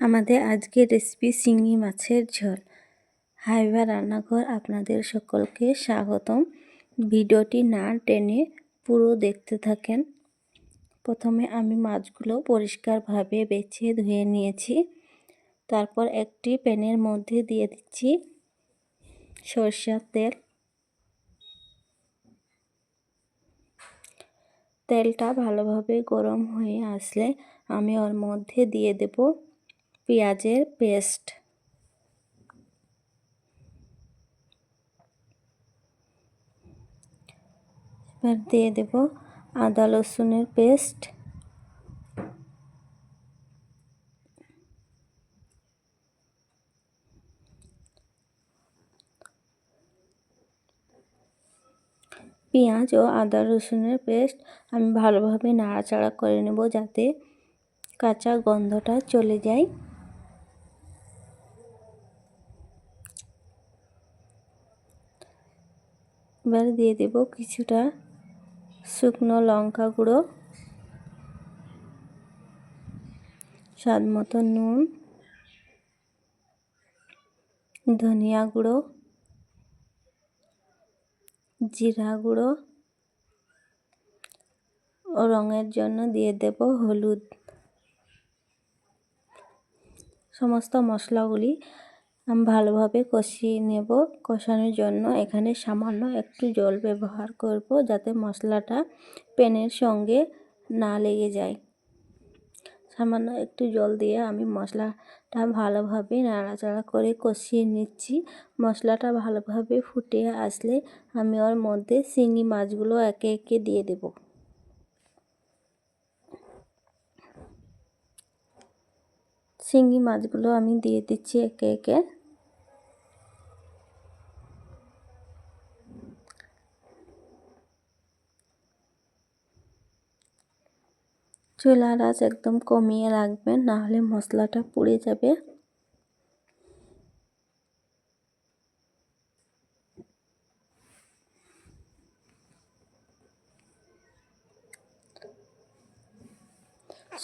আমাদের আজকের রেসিপি শিঙি মাছের ঝোল। হাইবা রান্নাঘর আপনাদের সকলকে স্বাগতম। ভিডিওটি না টেনে পুরো দেখতে থাকেন। প্রথমে আমি মাছগুলো পরিষ্কারভাবে বেছে ধুয়ে নিয়েছি। তারপর একটি প্যানের মধ্যে দিয়ে দিচ্ছি সরষের তেল। তেলটা ভালোভাবে গরম হয়ে আসলে আমি ওর মধ্যে দিয়ে দেব। পেঁয়াজের পেস্ট। এবার দিয়ে দেব আদা, রসুনের পেস্ট। পেঁয়াজ ও আদা, রসুনের পেস্ট আমি ভালোভাবে নাড়াচাড়া করে নেব যাতে কাঁচা গন্ধটা চলে যায়। এবার দিয়ে দেব কিছুটা শুকনো লঙ্কা গুঁড়ো, স্বাদ মতো নুন, ধনিয়া গুঁড়ো, জিরা গুঁড়ো, ও রঙের জন্য দিয়ে দেব হলুদ। সমস্ত মশলাগুলি আমি ভালোভাবে কষিয়ে নেব। কষানোর জন্য এখানে সামান্য একটু জল ব্যবহার করব যাতে মশলাটা প্যানের সঙ্গে না লেগে যায়। সামান্য একটু জল দিয়ে আমি মশলাটা ভালোভাবে নাড়াচাড়া করে কষিয়ে নিচ্ছি। মশলাটা ভালোভাবে ফুটে আসলে আমি ওর মধ্যে শিঙি মাছগুলো একে একে দিয়ে দেব। শিঙি মাছগুলো আমি দিয়ে দিচ্ছি একে একে। চুলার আঁচ একদম কমিয়ে রাখবেন নাহলে মশলাটা পুড়ে যাবে।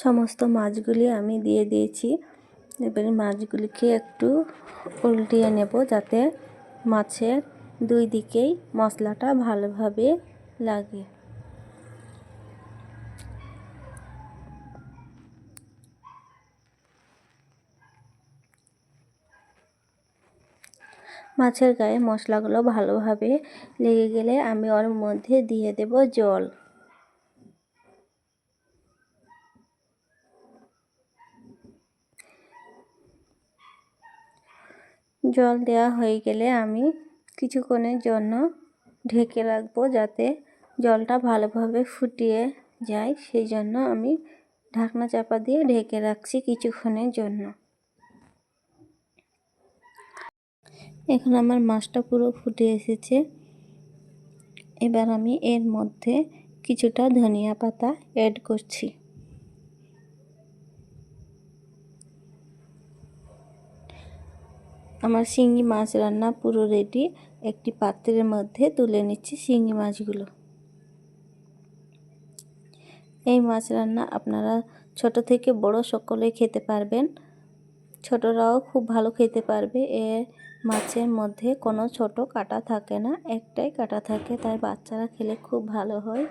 সমস্ত মাছগুলি আমি দিয়ে দিয়েছি। এবারে মাছগুলিকে একটু উল্টিয়ে নেব যাতে মাছের দুই দিকেই মশলাটা ভালোভাবে লাগে। মাছের গায়ে মশলাগুলো ভালোভাবে লেগে গেলে আমি ওর মধ্যে দিয়ে দেব জল। জল দেওয়া হয়ে গেলে আমি কিছুক্ষণের জন্য ঢেকে রাখব যাতে জলটা ভালোভাবে ফুটিয়ে যায়। সেই জন্য আমি ঢাকনা চাপা দিয়ে ঢেকে রাখছি কিছুক্ষণের জন্য। এখন আমার মাছটা পুরো ফুটে এসেছে। এবার আমি এর মধ্যে কিছুটা ধনিয়া পাতা অ্যাড করছি। আমার শিঙি মাছ রান্না পুরো রেডি একটি পাত্রের মধ্যে তুলে নিচ্ছি শিঙি মাছগুলো। এই মাছ রান্না আপনারা ছোট থেকে বড় সকলে খেতে পারবেন। ছোটরাও খুব ভালো খেতে পারবে। এ মাছের মধ্যে কোনো ছোট কাটা থাকে না, একটাই কাটা থাকে, তাই বাচ্চারা খেলে খুব ভালো হয়।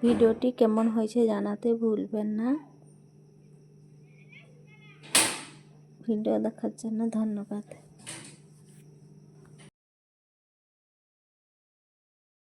ভিডিওটি কেমন হয়েছে জানাতে ভুলবেন না। ভিডিও দেখার জন্য ধন্যবাদ।